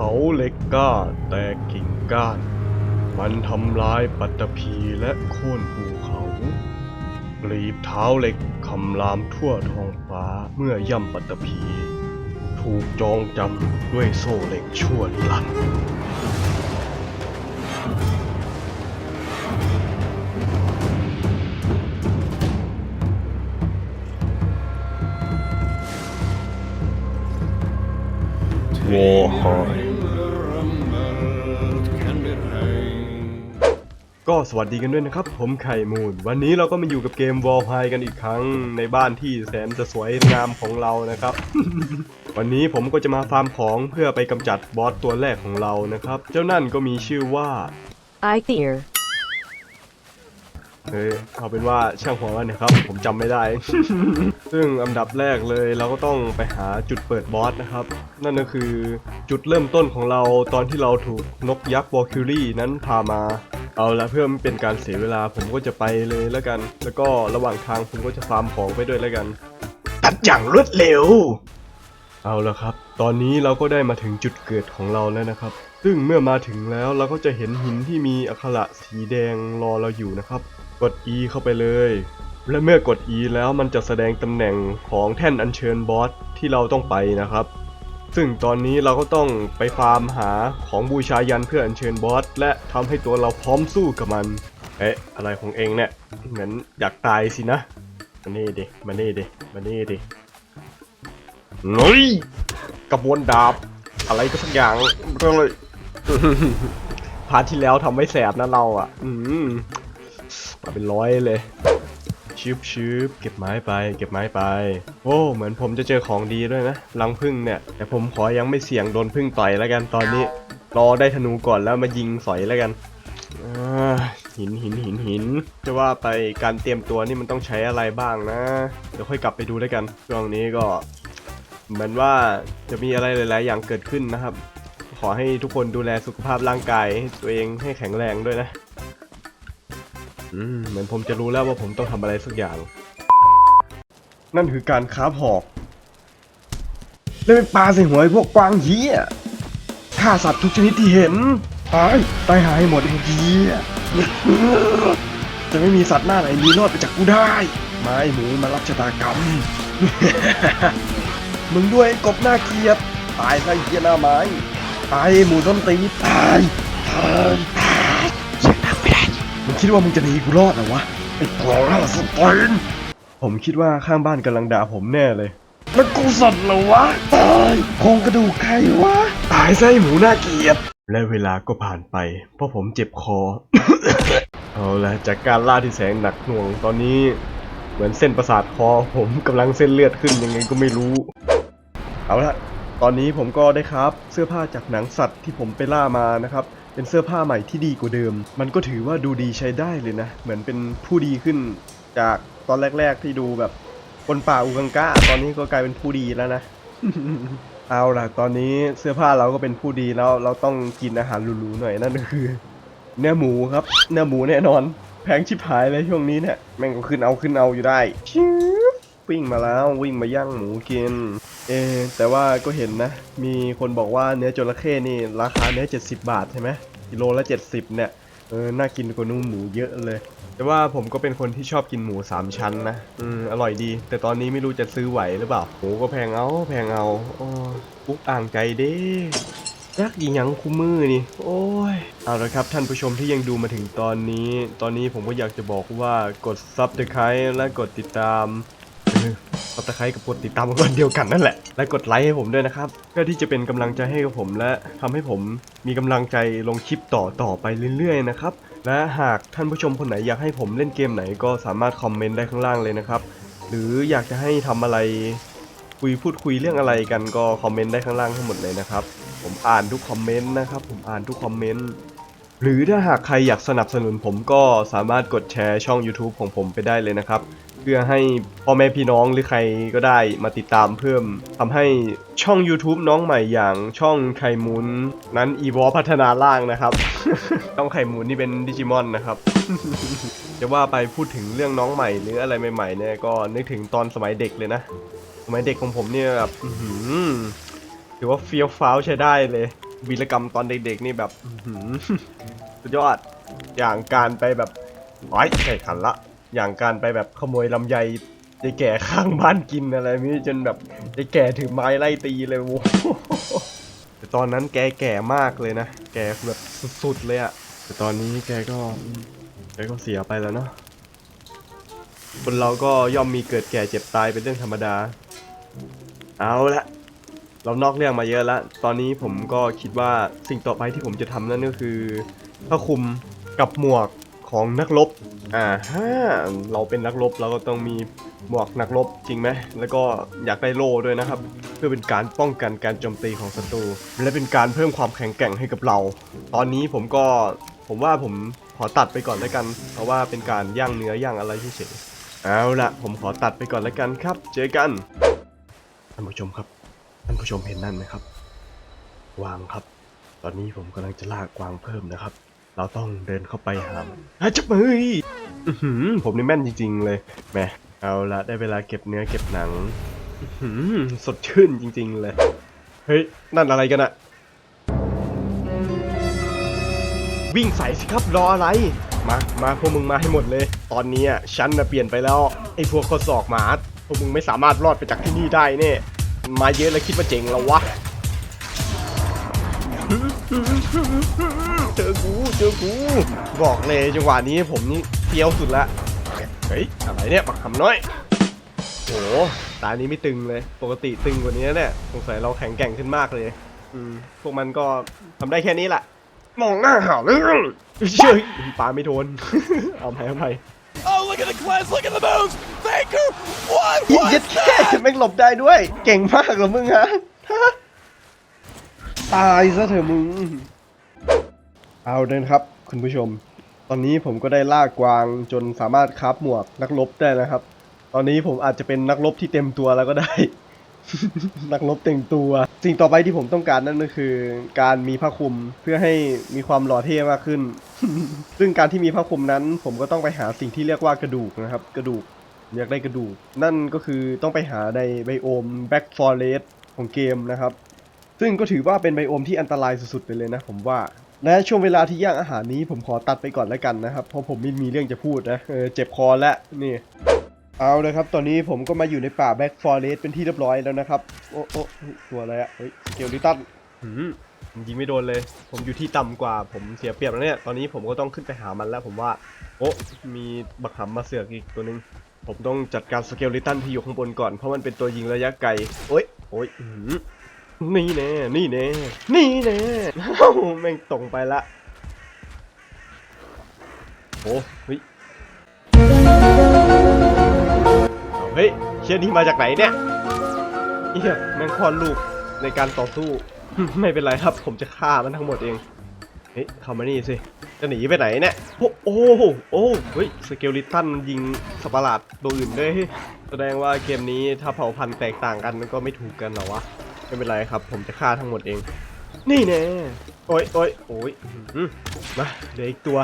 ขาเหล็กก้าแตกกิ่งก้าน มันทำลายปัตตภีและโค่นภูเขากลีบเท้าเหล็กคำรามทั่วท้องฟ้าเมื่อย่ำปัตตภีถูกจองจำด้วยโซ่เหล็กชั่วนิรันดร์ว ก็สวัสดีกันด้วยนะครับ ผมไข่มูนวันนี้เราก็มาอยู่กับเกมวอลไฮกันอีกครั้งในบ้านที่แสนจะสวยงามของเรานะครับ วันนี้ผมก็จะมาฟาร์มของเพื่อไปกำจัดบอสตัวแรกของเรานะครับ เจ้านั่นก็มีชื่อว่า I fear. เฮ้ยเอาเป็นว่าช่างหัวมันนะครับ ผมจำไม่ได้ ซึ่งอันดับแรกเลยเราก็ต้องไปหาจุดเปิดบอสนะครับ นั่นก็คือจุดเริ่มต้นของเราตอนที่เราถูกนกยักษ์วอลคิรี่นั้นพามา เอาละเพื่อไม่เป็นการเสียเวลาผมก็จะไปเลยแล้วกัน แล้วก็ระหว่างทางผมก็จะฟาร์มของไปด้วยแล้วกัน ตัดอย่างรวดเร็ว เอาละครับ ตอนนี้เราก็ได้มาถึงจุดเกิดของเราแล้วนะครับ ซึ่งเมื่อมาถึงแล้วเราก็จะเห็นหินที่มีอักขระสีแดงรอเราอยู่นะครับ กด E เข้าไปเลย และเมื่อกด E แล้วมันจะแสดงตำแหน่งของแท่นอัญเชิญบอสที่เราต้องไปนะครับ ซึ่งตอนนี้เราก็ต้องไปฟาร์มหาของบูชายันเพื่ออัญเชิญบอส และทำให้ตัวเราพร้อมสู้กับมัน เอ๊ะ อะไรของเองเนี่ย เหมือนอยากตายสินะ มานี่ดิ มานี่ดิ มานี่ดิเฮ้ยกระบวนดาบ อะไรก็สักอย่างเรื่องเลยพาร์ทที่แล้วทำไม่แสบนะเราอะ อืมมาเป็นร้อยเลย ชืบชืบเก็บไม้ไป เก็บไม้ไป โอ้เหมือนผมจะเจอของดีด้วยนะรังพึ่งเนี่ย แต่ผมขอยังไม่เสี่ยงโดนพึ่งต่อยแล้วกันตอนนี้ รอได้ธนูก่อนแล้วมายิงสอยแล้วกันหินหินหินหินจะว่าไปการเตรียมตัวนี่มันต้องใช้อะไรบ้างนะ เดี๋ยวค่อยกลับไปดูแล้วกันช่วงนี้ก็เหมือนว่าจะมีอะไรหลาย ๆ อย่างเกิดขึ้นนะครับ ขอให้ทุกคนดูแลสุขภาพร่างกายตัวเองให้แข็งแรงด้วยนะ อืมเหมือนผมจะรู้แล้วว่าผมต้องทำอะไรสักอย่าง นั่นคือการค้าหอก แล้วไปปาใส่หัวไอ้พวกกวางเหี้ยฆ่าสัตว์ทุกชนิดที่เห็น ตาย ตายหายหมดไอ้เหี้ยจะไม่มีสัตว์หน้าไหนมีรอดไปจากกูได้ ไม้หมูมารับชะตากรรม มึงด้วยกบหน้าเกียดตายซะไอ้เหี้ยหน้าไม้ ตายหมูต้นตีนตาย ตาย คิดว่ามึงจะหนีกูรอดเหรอวะไอ้ตัวล่าสุดตีนผมคิดว่าข้างบ้านกำลังด่าผมแน่เลย แล้วกูสัตว์เหรอวะตายโครงกระดูกใครวะ ตายซะไอ้หมูน่าเกลียด และเวลาก็ผ่านไป เพราะผมเจ็บคอ เอาละจากการล่าที่แสงหนักหน่วงตอนนี้ เหมือนเส้นประสาทคอผมกำลังเส้นเลือดขึ้นยังไงก็ไม่รู้ เอาละตอนนี้ผมก็ได้ครับเสื้อผ้าจากหนังสัตว์ที่ผมไปล่ามานะครับ เป็นเสื้อผ้าใหม่ที่ดีกว่าเดิม มันก็ถือว่าดูดีใช้ได้เลยนะ เหมือนเป็นผู้ดีขึ้นจากตอนแรก ๆ ที่ดูแบบคนป่าอูกังกาตอนนี้ก็กลายเป็นผู้ดีแล้วนะ เอาล่ะ ตอนนี้เสื้อผ้าเราก็เป็นผู้ดีแล้วเราต้องกินอาหารหรูๆหน่อยนั่นก็คือ เนื้อหมูครับ เนื้อหมูแน่นอน แพงชิบหายเลยช่วงนี้เนี่ยแม่งก็ขึ้นเอาขึ้นเอาอยู่ได้ชิบวิ่งมาแล้ววิ่งมาย่างหมูกิน เอแต่ว่าก็เห็นนะ มีคนบอกว่าเนื้อจระเข้นี่ราคาเนื้อ 70 บาทใช่ไหมกิโลละ 70 เนี่ยเออน่ากินกว่านุ่มหมูเยอะเลย แต่ว่าผมก็เป็นคนที่ชอบกินหมู3ชั้นนะอืมอร่อยดี แต่ตอนนี้ไม่รู้จะซื้อไหวหรือเปล่าหมูก็แพงเอาแพงเอาโอ้ปุ๊กอ่างใจเด้ยักยิงยังคู่มือนี่ โอ้ย เอาละครับท่านผู้ชมที่ยังดูมาถึงตอนนี้ ตอนนี้ผมก็อยากจะบอกว่ากดซับสไครต์และกดติดตาม ซับสไครต์กับกดติดตามกันเดียวกันนั่นแหละ และกดไลค์ให้ผมด้วยนะครับ เพื่อที่จะเป็นกำลังใจให้กับผมและทำให้ผมมีกำลังใจลงคลิปต่อต่อไปเรื่อยๆนะครับ และหากท่านผู้ชมคนไหนอยากให้ผมเล่นเกมไหนก็สามารถคอมเมนต์ได้ข้างล่างเลยนะครับ หรืออยากจะให้ทำอะไรคุยพูดคุยเรื่องอะไรกันก็คอมเมนต์ได้ข้างล่างทั้งหมดเลยนะครับ ผมอ่านทุกคอมเมนต์นะครับ ผมอ่านทุกคอมเมนต์หรือถ้าหากใครอยากสนับสนุนผมก็สามารถกดแชร์ช่อง YouTube ของผมไปได้เลยนะครับ พื่อให้พ่อแม่พี่น้องหรือใครก็ได้มาติดตามเพิ่มทำให้ช่อง YouTube น้องใหม่อย่างช่องไข่มูนนั้นอีวอพัฒนาล่างนะครับช่องไข่มูนนี่เป็นดิจิมอนนะครับจะว่าไปพูดถึงเรื่องน้องใหม่หรืออะไรใหม่ๆเนี่ยก็นึกถึงตอนสมัยเด็กเลยนะ สมัยเด็กของผมเนี่ยแบบถือว่าเฟี้ยวฟ้าวใช้ได้เลยวีรกรรมตอนเด็กๆนี่แบบสุดยอดอย่างการไปแบบไอ้ยใช่ขันละ อย่างการไปแบบขโมยลำไยยายแก่ข้างบ้านกินอะไรนี่จนแบบยายแก่ถือไม้ไล่ตีเลยโว้แต่ตอนนั้นแกแก่มากเลยนะ แกแบบสุดๆเลยอะแต่ตอนนี้แกก็แกก็เสียไปแล้วเนาะคนเราก็ย่อมมีเกิดแก่เจ็บตายเป็นเรื่องธรรมดา เอาละเรานอกเรื่องมาเยอะแล้ว ตอนนี้ผมก็คิดว่าสิ่งต่อไปที่ผมจะทำนั่นก็คือผ้าคลุมกับหมวก ของนักรบ อ่าฮะเราเป็นนักรบเราก็ต้องมีหมวกนักรบจริงไหม แล้วก็อยากได้โล่ด้วยนะครับ เพื่อเป็นการป้องกันการโจมตีของศัตรู และเป็นการเพิ่มความแข็งแกร่งให้กับเรา ตอนนี้ผมก็ผมว่าผมขอตัดไปก่อนแล้วกัน เพราะว่าเป็นการย่างเนื้อย่างอะไรเฉยๆเอาละผมขอตัดไปก่อนแล้วกันครับ เจอกันท่านผู้ชมครับท่านผู้ชมเห็นนั่นไหมครับ วางครับ ตอนนี้ผมกำลังจะลากวางเพิ่มนะครับ เราต้องเดินเข้าไปหามันฮะจับมืออื้อหือผมนี่แม่นจริง ๆ เลยแหมเอาละได้เวลาเก็บเนื้อเก็บหนังอื้อหือสดชื่นจริง ๆ เลย เฮ้ย นั่นอะไรกันอะวิ่งใส่สิครับรออะไร มา มาพวกมึงมาให้หมดเลย ตอนนี้อะฉันน่ะเปลี่ยนไปแล้วไอ้พวกข้อศอกหมาพวกมึงไม่สามารถรอดไปจากที่นี่ได้แน่มาเยอะแล้วคิดว่าเจ๋งแล้ววะ เจอกูเจอกูบอกเลยจังหวะนี้ผมนี่เฟี้ยวสุดละเฮ้ยอะไรเนี่ยปักคำน้อยโหตานี้ไม่ตึงเลย ปกติตึงกว่านี้เนี่ยสงสัยเราแข็งแกร่งขึ้นมากเลย อืมพวกมันก็ทำได้แค่นี้แหละมองหน้าหาเรื่องเชื่อปาไม่โดนเอาไปเอาไป Oh, look at the glance, look at the moves! Faker! What ยิ was ดแค่แม่งหลบได้ด้วย เก่งมากเหรอมึงฮะตายซะเถอะมึง เอาเดินครับ คุณผู้ชม ตอนนี้ผมก็ได้ล่ากวางจนสามารถคราฟหมวกนักรบได้นะครับ ตอนนี้ผมอาจจะเป็นนักรบที่เต็มตัวแล้วก็ได้ นักรบเต็มตัว สิ่งต่อไปที่ผมต้องการนั่นก็คือ การมีผ้าคลุมเพื่อให้มีความหล่อเท่มากขึ้น ซึ่งการที่มีผ้าคลุมนั้น ผมก็ต้องไปหาสิ่งที่เรียกว่ากระดูกนะครับ กระดูกอยากได้กระดูก นั่นก็คือต้องไปหาในไบโอม Back Forest ของเกมนะครับ ซึ่งก็ถือว่าเป็นไบโอมที่อันตรายสุดๆไปเลยนะผมว่า และช่วงเวลาที่ย่างอาหารนี้ผมขอตัดไปก่อนแล้วกันนะครับ เพราะผมไม่มีเรื่องจะพูดนะเออเจ็บคอแล้วนี่ เอาเลยครับ ตอนนี้ผมก็มาอยู่ในป่า Back Forest เป็นที่เรียบร้อยแล้วนะครับ โอ้โอ้ตัวอะไรอะเฮ้ยเกลลิตันหืมผมยิงไม่โดนเลย ผมอยู่ที่ต่ำกว่า ผมเสียเปรียบแล้วเนี่ย ตอนนี้ผมก็ต้องขึ้นไปหามันแล้ว ผมว่า โอ้มีบักหำมาเสือกอีกตัวหนึง ผมต้องจัดการสเกลลิตันที่อยู่ข้างบนก่อน เพราะมันเป็นตัวยิงระยะไกล โอ้ย โอ้ยอื้อหือ นี่แน่ นี่แน่ นี่แน่เอ้าแม่งตรงไปละโอ้เฮ้ยเฮ้ยเชี่ยนี่มาจากไหนเนี่ยเฮียแม่งคลอลูกในการต่อสู้ ไม่เป็นไรครับ ผมจะฆ่ามันทั้งหมดเอง เฮ้ยเข้ามานี่สิ จะหนีไปไหนเนี่ย โอ้โอ้โหโอ้เฮ้ย สเกลลิตันมันยิงสปาร์ลาดตัวอื่นด้วย แสดงว่าเกมนี้ถ้าเผ่าพันธุ์แตกต่างกันมันก็ไม่ถูกกันหรอวะ ไม่เป็นไรครับ ผมจะฆ่าทั้งหมดเอง นี่แน่โอ้ยโอ้ยโอ้ยอื้อหือมาเหลืออีกตัว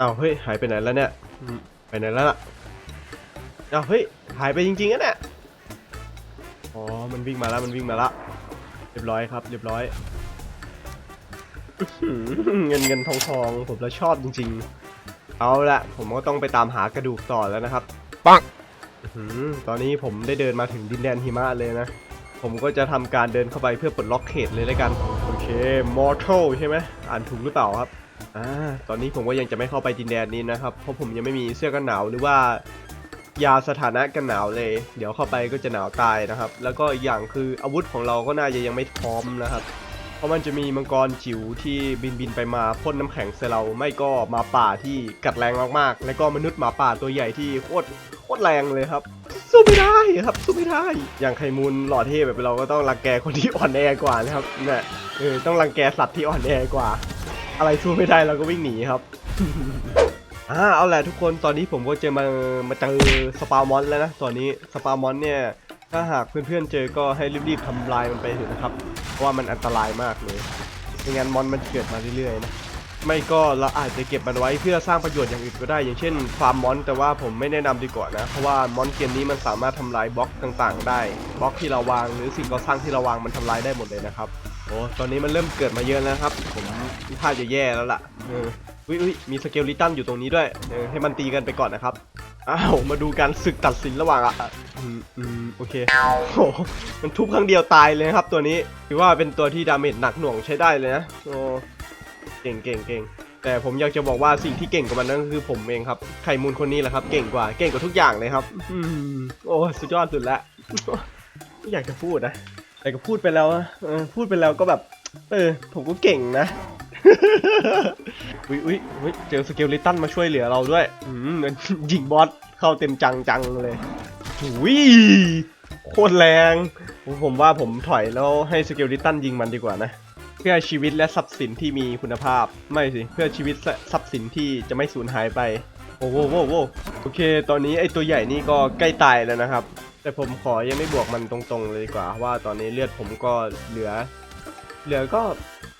อ้าวเฮ้ยหายไปไหนแล้วเนี่ยอืมไปไหนแล้วล่ะอ้าวเฮ้ยหายไปจริงๆอะเนี่ยอ๋อมันวิ่งมาแล้วมันวิ่งมาแล้วเรียบร้อยครับเรียบร้อยอื้อหือเงินเงินทองทองผมแล้วชอบจริง ๆ เอาละผมก็ต้องไปตามหากระดูกต่อแล้วนะครับ ปังอื้อหือ ตอนนี้ผมได้เดินมาถึงดินแดนหิมะเลยนะ ผมก็จะทำการเดินเข้าไปเพื่อปลดล็อกเขตเลยแล้วกัน โอเค Mortal ใช่ไหมอ่านถูกหรือเปล่าครับ อ่า ตอนนี้ผมก็ยังจะไม่เข้าไปดินแดนนี้นะครับ เพราะผมยังไม่มีเสื้อกันหนาวหรือว่ายาสถานะกันหนาวเลย เดี๋ยวเข้าไปก็จะหนาวตายนะครับ แล้วก็อีกอย่างคืออาวุธของเราก็น่าจะยังไม่พร้อมนะครับ ราะมันจะมีมังกรจิ๋วที่บินบินไปมาพ่นน้ำแข็งใส่เราไม่ก็หมาป่าที่กัดแรงมากๆ แล้วก็มนุษย์หมาป่าตัวใหญ่ที่โคตรโคตรแรงเลยครับ สู้ไม่ได้ครับสู้ไม่ได้ อย่างไข่มูลหล่อเท่แบบเราก็ต้องรังแกคนที่อ่อนแอกว่านะครับเนี่ยเออต้องรังแกสัตว์ที่อ่อนแอกว่า อะไรสู้ไม่ได้เราก็วิ่งหนีครับอ่าเอาแหละทุกคนตอนนี้ผมก็เจอมามาเจอสปามอนแล้วนะตอนนี้สปามอนเนี่ยถ้าหากเพื่อนๆเจอก็ให้รีบๆทำลายมันไปเถอะนะครับ ราะว่ามันอันตรายมากเลยไม่งั้นมอนมันเกิดมาเรื่อยๆนะไม่ก็เราอาจจะเก็บมันไว้เพื่อสร้างประโยชน์อย่างอื่นก็ได้ อย่างเช่นฟาร์มมอน แต่ว่าผมไม่แนะนำดีกว่านะเพราะว่ามอนเกมนี้มันสามารถทำลายบล็อกต่างๆ ได้บล็อกที่เราวางหรือสิ่งก่อสร้างที่เราวางมันทำลายได้หมดเลยนะครับโอ้ตอนนี้มันเริ่มเกิดมาเยอะแล้วครับ ผมท่าจะแย่แล้วล่ะ อุ้ยอุ้ยมีสเกลลิตันอยู่ตรงนี้ด้วยเออให้มันตีกันไปก่อนนะครับ อ้าว มาดูการศึกตัดสินระหว่างอะอืมอืมโอเคโอ้มันทุบครั้งเดียวตายเลยครับ ตัวนี้ถือว่าเป็นตัวที่ดาเมจหนักหน่วงใช้ได้เลยนะโอ้เก่งเก่งเก่งแต่ผมอยากจะบอกว่าสิ่งที่เก่งกว่ามันนั่นคือผมเองครับไข่มูลคนนี้แหละครับ เก่งกว่าเก่งกว่าทุกอย่างเลยครับอืมโอ้สุดยอดสุดละไม่อยากจะพูดนะแต่ก็พูดไปแล้วเออพูดไปแล้วก็แบบ เออ ผมก็เก่งนะ อุ้ยอุ้ยอุ้ยเจอสเกลลิตันมาช่วยเหลือเราด้วย อืมยิงบอสเข้าเต็มจังจังเลยอุ้ยโคตรแรง ผมว่าผมถอยแล้วให้สเกลลิตันยิงมันดีกว่านะ เพื่อชีวิตและทรัพย์สินที่มีคุณภาพ ไม่สิ เพื่อชีวิตและทรัพย์สินที่จะไม่สูญหายไป โอ้โหโว้โวโอเค ตอนนี้ไอตัวใหญ่นี่ก็ใกล้ตายแล้วนะครับ แต่ผมขอยังไม่บวกมันตรงๆเลยดีกว่า ว่าตอนนี้เลือดผมก็เหลือ เหลือก็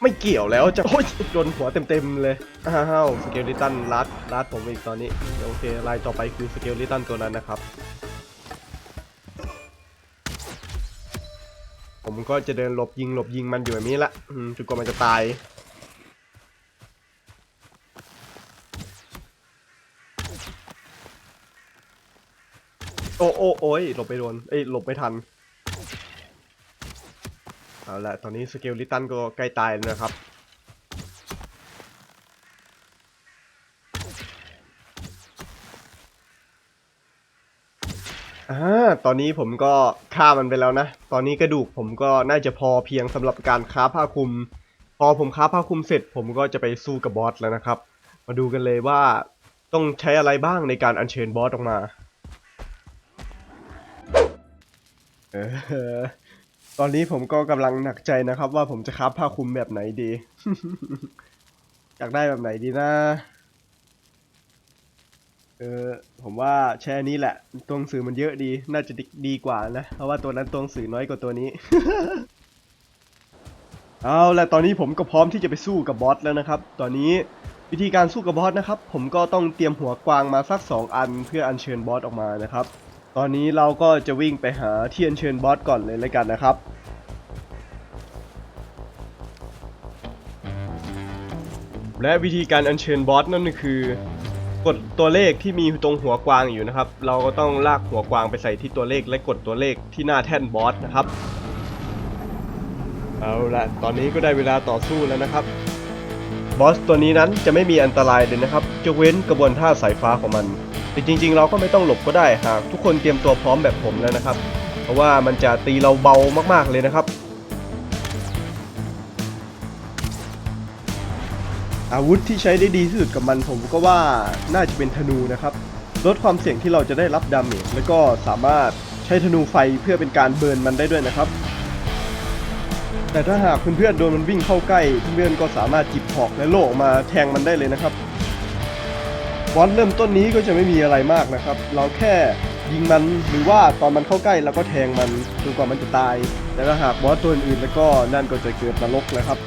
ไม่เกี่ยวแล้วจะโอ้ยโดนหัวเต็มๆเลยอ้าวสเกลลิตันลัดลัดผมอีกตอนนี้โอเคลายต่อไปคือสเกลลิตันตัวนั้นนะครับ ผมก็จะเดินหลบยิงหลบยิงมันอยู่แบบนี้ละอืมจนกว่ามันจะตายโอ้โอ้โอ้ยหลบไปโดนเอ้ยหลบไม่ทัน เอาละตอนนี้สเกลลิตันก็ใกล้ตายแล้วนะครับ อ่า ตอนนี้ผมก็ฆ่ามันไปแล้วนะ ตอนนี้กระดูกผมก็น่าจะพอเพียงสำหรับการค้าผ้าคลุม พอผมค้าผ้าคลุมเสร็จ ผมก็จะไปสู้กับบอสแล้วนะครับ มาดูกันเลยว่าต้องใช้อะไรบ้างในการอัญเชิญบอสออกมา เออ อนนี้ผมก็กำลังหนักใจนะครับ ว่าผมจะค้าผ้าคลุมแบบไหนดี อยากได้แบบไหนดีนะ เออผมว่าแช่นี้แหละตัวหนังสือมันเยอะดี น่าจะดีดีกว่านะ เพราะว่าตัวนั้นตัวหนังสือน้อยกว่าตัวนี้ เอาและตอนนี้ผมก็พร้อมที่จะไปสู้กับบอสแล้วนะครับ ตอนนี้วิธีการสู้กับบอสนะครับ ผมก็ต้องเตรียมหัวกวางมาสัก2อันเพื่ออัญเชิญบอสออกมานะครับ ตอนนี้เราก็จะวิ่งไปหาเที่อัญเชิญบอสก่อนเลยแล้วกันนะครับ และวิธีการอัญเชิญบอสนั่นคือกดตัวเลขที่มีตรงหัวกวางอยู่นะครับ เราก็ต้องลากหัวกวางไปใส่ที่ตัวเลขและกดตัวเลขที่หน้าแท่นบอสนะครับ เอาละตอนนี้ก็ได้เวลาต่อสู้แล้วนะครับ บอสตัวนี้นั้นจะไม่มีอันตรายเลยนะครับยกเว้นกระบวนท่าสายฟ้าของมัน แต่จริง ๆ เราก็ไม่ต้องหลบก็ได้หากทุกคนเตรียมตัวพร้อมแบบผมแล้วนะครับ เพราะว่ามันจะตีเราเบามากๆเลยนะครับ อาวุธที่ใช้ได้ดีที่สุดกับมันผมก็ว่าน่าจะเป็นธนูนะครับลดความเสี่ยงที่เราจะได้รับดาเมจแล้วก็สามารถใช้ธนูไฟเพื่อเป็นการเบิร์นมันได้ด้วยนะครับ แต่ถ้าหากเพื่อนๆโดนมันวิ่งเข้าใกล้เพื่อนๆก็สามารถจิบหอกและโล่ออกมาแทงมันได้เลยนะครับ บอสเริ่มต้นนี้ก็จะไม่มีอะไรมากนะครับ เราแค่ยิงมันหรือว่าตอนมันเข้าใกล้เราก็แทงมันจนกว่ามันจะตาย แต่ถ้าหากบอสตัวอื่นๆแล้วก็นั่นก็จะเกิดนรกนะครับ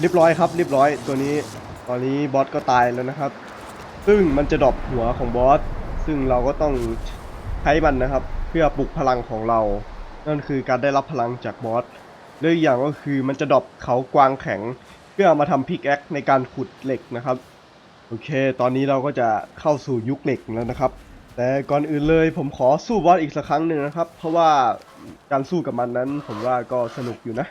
เรียบร้อยครับเรียบร้อยตัวนี้ตอนนี้บอสก็ตายแล้วนะครับ ซึ่งมันจะดรอปหัวของบอสซึ่งเราก็ต้องใช้มันนะครับ เพื่อปลุกพลังของเรา นั่นคือการได้รับพลังจากบอสและอีกอย่างก็คือมันจะดรอปเขากวางแข็ง เพื่อมาทำพิกแอคในการขุดเหล็กนะครับโอเค ตอนนี้เราก็จะเข้าสู่ยุคเหล็กแล้วนะครับ แต่ก่อนอื่นเลยผมขอสู้บอสอีกสักครั้งหนึ่งนะครับ เพราะว่าการสู้กับมันนั้นผมว่าก็สนุกอยู่นะ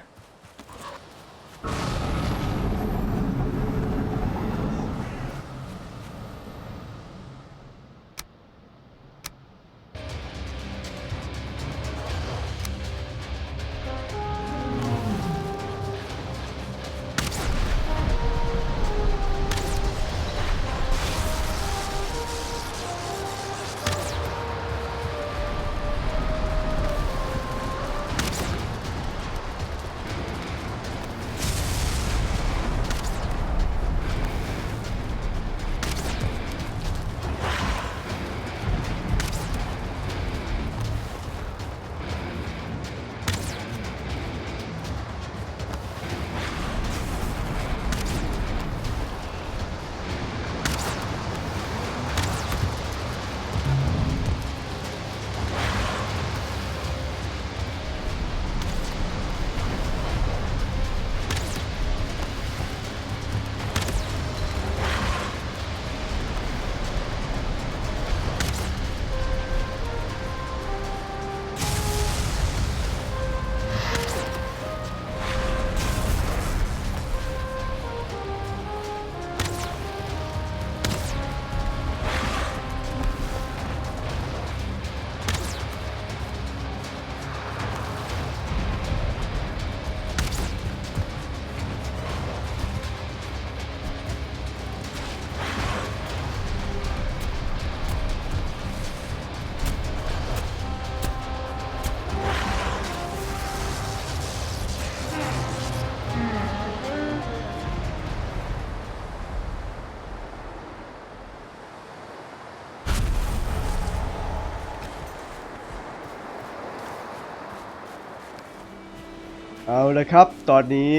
เอาลยครับ ตอนนี้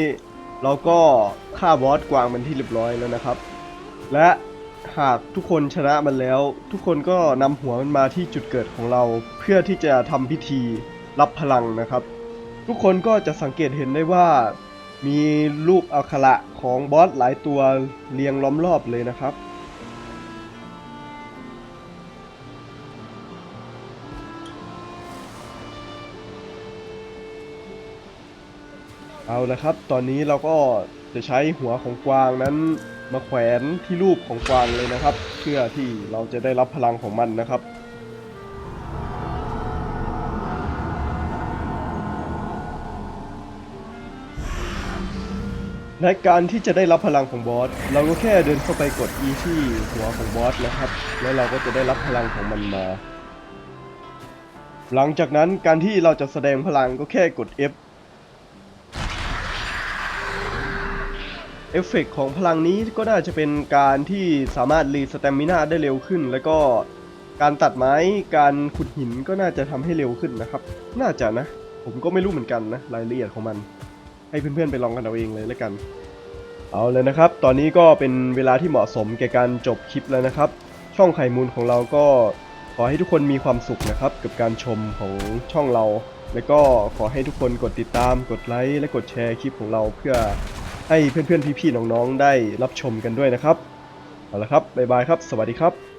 เราก็ฆ่าบอสกวางมันที่เรียบร้อยแล้วนะครับ และหากทุกคนชนะมันแล้ว ทุกคนก็นำหัวมันมาที่จุดเกิดของเรา เพื่อที่จะทำพิธีรับพลังนะครับ ทุกคนก็จะสังเกตเห็นได้ว่า มีรูปอักขระของบอสหลายตัวเรียงล้อมรอบเลยนะครับ เอาละครับ ตอนนี้เราก็จะใช้หัวของกวางนั้นมาแขวนที่รูปของกวางเลยนะครับ เพื่อที่เราจะได้รับพลังของมันนะครับและการที่จะได้รับพลังของบอส เราก็แค่เดินเข้าไปกด E ที่หัวของบอสนะครับ แล้วเราก็จะได้รับพลังของมันมา หลังจากนั้นการที่เราจะแสดงพลังก็แค่กด F เอฟเฟกต์ของพลังนี้ก็น่าจะเป็นการที่สามารถรีสเตมินาได้เร็วขึ้น แล้วก็การตัดไม้การขุดหินก็น่าจะทำให้เร็วขึ้นนะครับ น่าจะนะ ผมก็ไม่รู้เหมือนกันนะรายละเอียดของมัน ให้เพื่อนๆไปลองกันเอาเองเลยแล้วกัน เอาเลยนะครับ ตอนนี้ก็เป็นเวลาที่เหมาะสมแก่การจบคลิปแล้วนะครับ ช่องไข่มูลของเราก็ขอให้ทุกคนมีความสุขนะครับ กับการชมของช่องเรา แล้วก็ขอให้ทุกคนกดติดตามกดไลค์และกดแชร์คลิปของเราเพื่อ ให้เพื่อนๆพี่ๆน้องๆได้รับชมกันด้วยนะครับเอาละครับบ๊ายบายครับ สวัสดีครับ